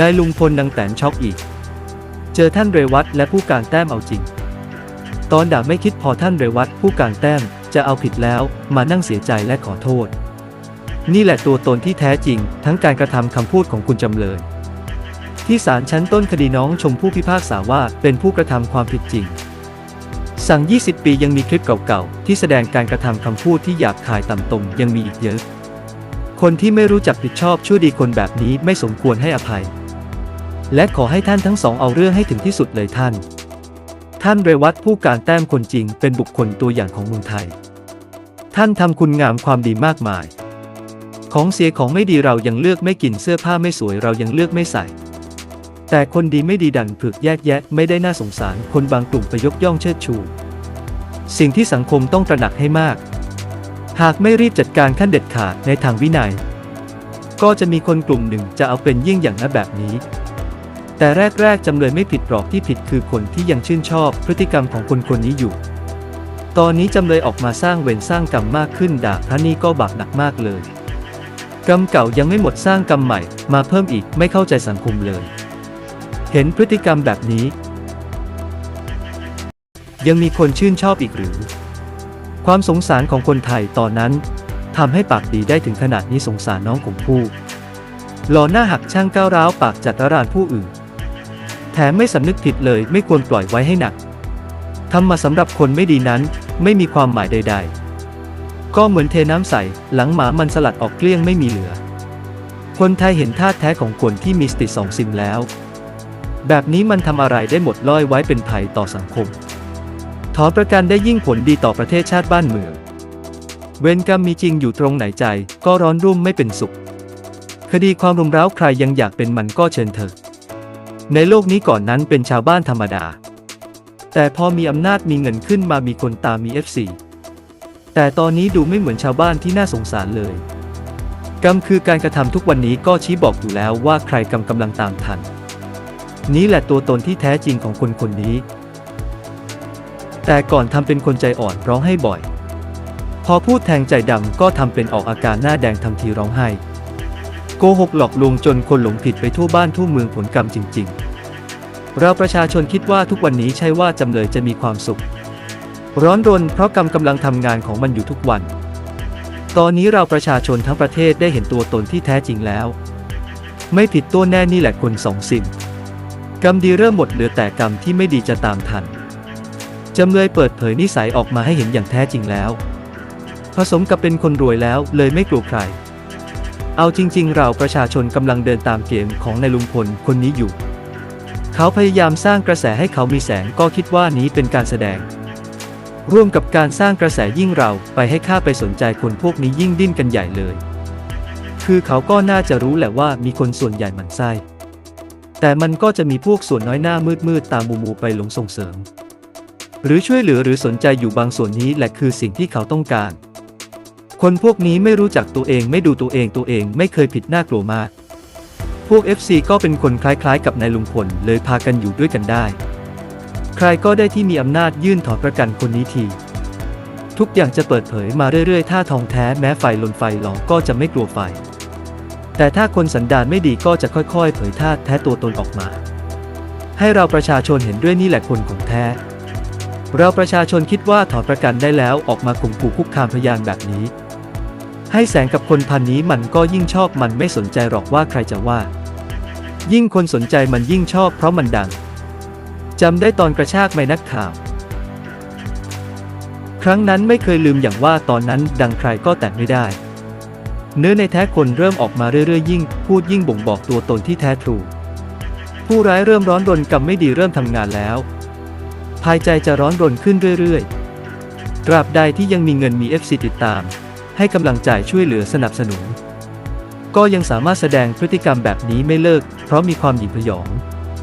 นายลุงพลดังแตนช็อกอีก เจอท่านเรวัตและผู้การแต้มเอาจริง ตอนด่าไม่คิดพอท่านเรวัตผู้การแต้มจะเอาผิดแล้วมานั่งเสียใจและขอโทษ นี่แหละตัวตนที่แท้จริง ทั้งการกระทำคำพูดของคุณจำเลย ที่ศาลชั้นต้นคดีน้องชมพู่พิพากษาว่าเป็นผู้กระทำความผิดจริง สั่ง 20 ปียังมีคลิปเก่าๆ ที่แสดงการกระทำคำพูดที่หยาบคายต่ำตมยังมีอีกเยอะคนที่ไม่รู้จักผิดชอบชั่วดีคนแบบนี้ไม่สมควรให้อภัย และขอให้ท่านทั้งสองเอาเรื่องให้ถึงที่สุดเลยท่าน ท่านเรวัตผู้การแต้มคนจริงเป็นบุคคลตัวอย่างของเมืองไทย ท่านทำคุณงามความดีมากมาย ของเสียของไม่ดีเรายังเลือกไม่กินเสื้อผ้าไม่สวยเรายังเลือกไม่ใส่ แต่คนดีไม่ดีดันผึกแยกแยะไม่ได้น่าสงสาร คนบางกลุ่มไปยกย่องเชิดชู สิ่งที่สังคมต้องตระหนักให้มาก หากไม่รีบจัดการขั้นเด็ดขาดในทางวินัย ก็จะมีคนกลุ่มหนึ่งจะเอาเป็นยิ่งอย่างนั้นแบบนี้ แต่แรกๆจำเลยไม่ผิดหรอกที่ผิดคือคนที่ยังชื่นชอบพฤติกรรมของคนคนนี้อยู่ ตอนนี้จำเลยออกมาสร้างเวรสร้างกรรมมากขึ้นด่าพระนี่ก็บาปหนักมากเลย กรรมเก่ายังไม่หมดสร้างกรรมใหม่ มาเพิ่มอีกไม่เข้าใจสังคมเลย เห็นพฤติกรรมแบบนี้ ยังมีคนชื่นชอบอีกหรือ ความสงสารของคนไทยตอนนั้นทำให้ปากดีได้ถึงขนาดนี้สงสารน้องของผู้หล่อหน้าหักช่างก้าวร้าวปากจัดรานผู้อื่น แถมไม่สำนึกผิดเลยไม่ควรปล่อยไว้ให้หนักทำมาสำหรับคนไม่ดีนั้น ไม่มีความหมายใด ๆ ก็เหมือนเทน้ำใส่หลังหมามันสลัดออกเกลี้ยงไม่มีเหลือ คนไทยเห็นท่าแท้ของคนที่มีสติสองสินแล้ว แบบนี้มันทำอะไรได้หมดล่อยไว้เป็นภัยต่อสังคม ถอนประกันได้ยิ่งผลดีต่อประเทศชาติบ้านเมือง เวรกรรมมีจริงอยู่ตรงไหนใจ ก็ร้อนรุ่มไม่เป็นสุข คดีความรุมเร้าใครยังอยากเป็นมันก็เชิญเถอะ ในโลกนี้ก่อนนั้นเป็นชาวบ้านธรรมดา แต่พอมีอำนาจมีเงินขึ้นมามีคนตามมี FC แต่ตอนนี้ดูไม่เหมือนชาวบ้านที่น่าสงสารเลย กรรมคือการกระทำทุกวันนี้ก็ชี้บอกอยู่แล้วว่าใครกำกำลังตามทัน นี้แหละตัวตนที่แท้จริงของคนคนนี้ แต่ก่อนทำเป็นคนใจอ่อนร้องไห้บ่อย พอพูดแทงใจดำก็ทำเป็นออกอาการหน้าแดงทำทีร้องไห้ โกหกหลอกลวงจนคนหลงผิดไปทั่วบ้านทั่วเมืองผลกรรมจริง ๆ เราประชาชนคิดว่าทุกวันนี้ใช่ว่าจำเลยจะมีความสุข ร้อนรนเพราะกรรมกำลังทำงานของมันอยู่ทุกวัน ตอนนี้เราประชาชนทั้งประเทศได้เห็นตัวตนที่แท้จริงแล้ว ไม่ผิดตัวแน่นี่แหละคนสองสิ่งกรรมดีเริ่มหมดเหลือแต่กรรมที่ไม่ดีจะตามทันจำเลยเปิดเผยนิสัยออกมาให้เห็นอย่างแท้จริงแล้ว ผสมกับเป็นคนรวยแล้วเลยไม่กลัวใคร เอาจริง ๆ เราประชาชนกำลังเดินตามเกมของนายลุงพลคนนี้อยู่ เขาพยายามสร้างกระแสให้เขามีแสงก็คิดว่านี้เป็นการแสดง ร่วมกับการสร้างกระแสยิ่งเราไปให้ข้าไปสนใจคนพวกนี้ยิ่งดิ้นกันใหญ่เลย คือเขาก็น่าจะรู้แหละว่ามีคนส่วนใหญ่หมันไส้แต่มันก็จะมีพวกส่วนน้อยหน้ามืดๆตามมูมูไปหลงส่งเสริม หรือช่วยเหลือหรือสนใจอยู่บางส่วนนี้แหละคือสิ่งที่เขาต้องการ คนพวกนี้ไม่รู้จักตัวเองไม่ดูตัวเองตัวเองไม่เคยผิดหน่ากลัวมาก พวก FC ก็เป็นคนคล้ายๆ กับนายลุงพลเลยพากันอยู่ด้วยกันได้ ใครก็ได้ที่มีอำนาจยื่นถอนประกันคนนี้ทีทุกอย่างจะเปิดเผยมาเรื่อยๆ ถ้าทองแท้แม้ไฟลนไฟหลองก็จะไม่กลัวไฟ แต่ถ้าคนสันดานไม่ดีก็จะค่อยๆ เผยท่าแท้ตัวตนออกมา ให้เราประชาชนเห็นด้วยนี่แหละคนของแท้ เราประชาชนคิดว่าถอนประกันได้แล้วออกมาข่มขู่คุกคามพยานแบบนี้ ให้แสงกับคนพันนี้มันก็ยิ่งชอบมันไม่สนใจหรอกว่าใครจะว่า ยิ่งคนสนใจมันยิ่งชอบเพราะมันดังจำได้ตอนกระชากไม่นักข่าว ครั้งนั้นไม่เคยลืมอย่างว่าตอนนั้นดังใครก็แตะไม่ได้ เนื้อในแท้คนเริ่มออกมาเรื่อยๆ ยิ่ง พูดยิ่งบ่งบอกตัวตนที่แท้ทรู ผู้ร้ายเริ่มร้อนรนกรรมไม่ดีเริ่มทำงานแล้ว ภายใจจะร้อนรนขึ้นเรื่อยๆ ตราบใดที่ยังมีเงินมี FC ติดตาม ให้กำลังใจช่วยเหลือสนับสนุน ก็ยังสามารถแสดงพฤติกรรมแบบนี้ไม่เลิก เพราะมีความหยิ่งผยอง